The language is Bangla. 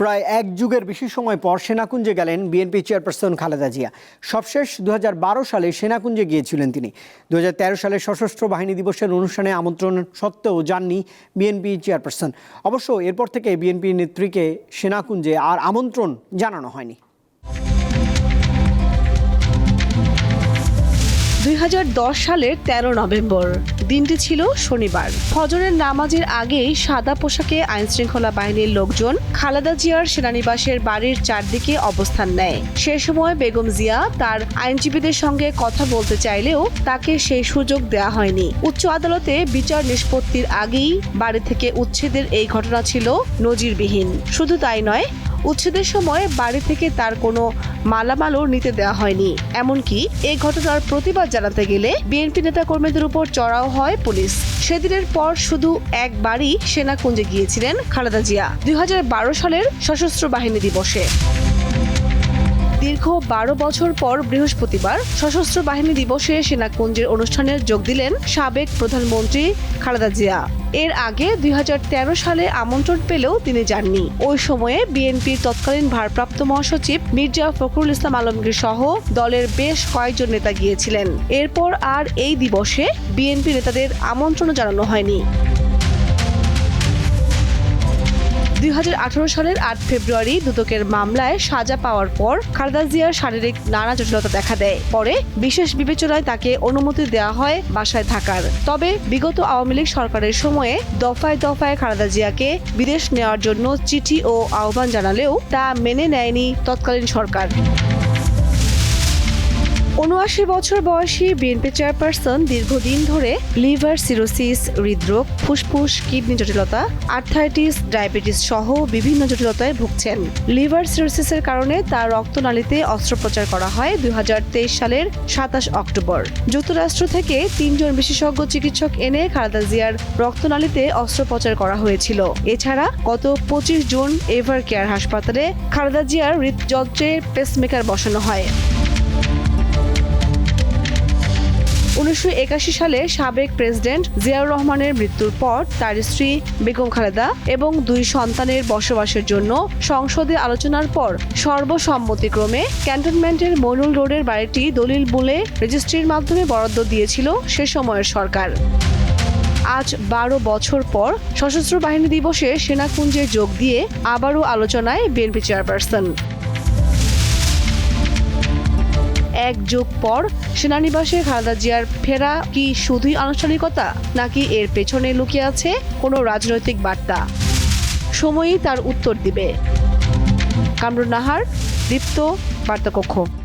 প্রায় এক যুগের বেশি সময় পর সেনাকুঞ্জে গেলেন বিএনপি চেয়ারপারসন খালেদা জিয়া। সবশেষ দু হাজার বারো সালে সেনাকুঞ্জে গিয়েছিলেন তিনি। দু হাজার তেরো সালে সশস্ত্র বাহিনী দিবসের অনুষ্ঠানে আমন্ত্রণ সত্ত্বেও যাননি বিএনপি চেয়ারপারসন। অবশ্য এরপর থেকে বিএনপি নেত্রীকে সেনাকুঞ্জে আর আমন্ত্রণ জানানো হয়নি। দুই হাজার দশ সালের ১৩ নভেম্বর। দিনটি ছিল শনিবার। ফজরের নামাজের আগেই সাদা পোশাকে আইনশৃঙ্খলা বাহিনীর লোকজন খালেদা জিয়ার সেনানিবাসের বাড়ির চারদিকে অবস্থান নেয়। সে সময় বেগম জিয়া তার আইনজীবীদের সঙ্গে কথা বলতে চাইলেও তাকে সেই সুযোগ দেওয়া হয়নি। উচ্চ আদালতে বিচার নিষ্পত্তির আগেই বাড়ি থেকে উচ্ছেদের এই ঘটনা ছিল নজিরবিহীন। শুধু তাই নয় উচ্ছেদের সময় বাড়ি থেকে তার কোনো মালামালও নিতে দেওয়া হয়নি। এমনকি এই ঘটনার প্রতিবাদ জানাতে গেলে বিএনপি নেতাকর্মীদের উপর চড়াও হয় পুলিশ। সেদিনের পর শুধু একবারই সেনাকুঞ্জে গিয়েছিলেন খালেদা জিয়া। দুই হাজার বারো সালের সশস্ত্র বাহিনী দিবসে। দীর্ঘ বারো বছর পর বৃহস্পতিবার সশস্ত্র বাহিনী দিবসে সেনাকুঞ্জের অনুষ্ঠানে যোগ দিলেন সাবেক প্রধানমন্ত্রী খালেদা জিয়া। এর আগে দুই হাজার তেরো সালে আমন্ত্রণ পেলেও তিনি যাননি। ওই সময়ে বিএনপির তৎকালীন ভারপ্রাপ্ত মহাসচিব মির্জা ফখরুল ইসলাম আলমগীর সহ দলের বেশ কয়েকজন নেতা গিয়েছিলেন। এরপর আর এই দিবসে বিএনপি নেতাদের আমন্ত্রণ জানানো হয়নি। দুই হাজার আঠারো সালের আট ফেব্রুয়ারি দুদকের মামলায় সাজা পাওয়ার পর খালেদা জিয়ার শারীরিক নানা জটিলতা দেখা দেয়। পরে বিশেষ বিবেচনায় তাকে অনুমতি দেওয়া হয় বাসায় থাকার। তবে বিগত আওয়ামী লীগ সরকারের সময়ে দফায় দফায় খালেদা জিয়াকে বিদেশ নেওয়ার জন্য চিঠি ও আহ্বান জানালেও তা মেনে নেয়নি তৎকালীন সরকার। উনআশি বছর বয়সী বিএনপি চেয়ারপারসন দীর্ঘদিন ধরে লিভার সিরোসিস হৃদরোগ, ফুসফুস কিডনি জটিলতা আর্থাইটিস ডায়াবেটিস সহ বিভিন্ন জটিলতায় ভুগছেন। লিভার সিরোসিসের কারণে তার রক্তনালীতে অস্ত্রোপচার করা হয় দু হাজার তেইশ সালের সাতাশ অক্টোবর। যুক্তরাষ্ট্র থেকে তিনজন বিশেষজ্ঞ চিকিৎসক এনে খালেদা জিয়ার রক্তনালীতে অস্ত্রোপচার করা হয়েছিল। এছাড়া গত পঁচিশ জুন এভার কেয়ার হাসপাতালে খালেদা জিয়ার হৃদযন্ত্রে পেসমেকার বসানো হয়। উনিশশো একাশি সালে সাবেক প্রেসিডেন্ট জিয়াউর রহমানের মৃত্যুর পর তার স্ত্রী বেগম খালেদা এবং দুই সন্তানের বসবাসের জন্য সংসদে আলোচনার পর সর্বসম্মতিক্রমে ক্যান্টনমেন্টের মইনুল রোডের বাড়িটি দলিল বলে রেজিস্ট্রির মাধ্যমে বরাদ্দ দিয়েছিল সে সময়ের সরকার। আজ বারো বছর পর সশস্ত্র বাহিনী দিবসে সেনাকুঞ্জে যোগ দিয়ে আবারও আলোচনায় বিএনপি চেয়ারপারসন। এক যুগ পর সেনানিবাসে খালেদা জিয়ার ফেরা কি শুধুই আনুষ্ঠানিকতা, নাকি এর পেছনে লুকিয়ে আছে কোনো রাজনৈতিক বার্তা? সময়ই তার উত্তর দিবে। কামরুন নাহার, দীপ্ত, বার্তাকক্ষ।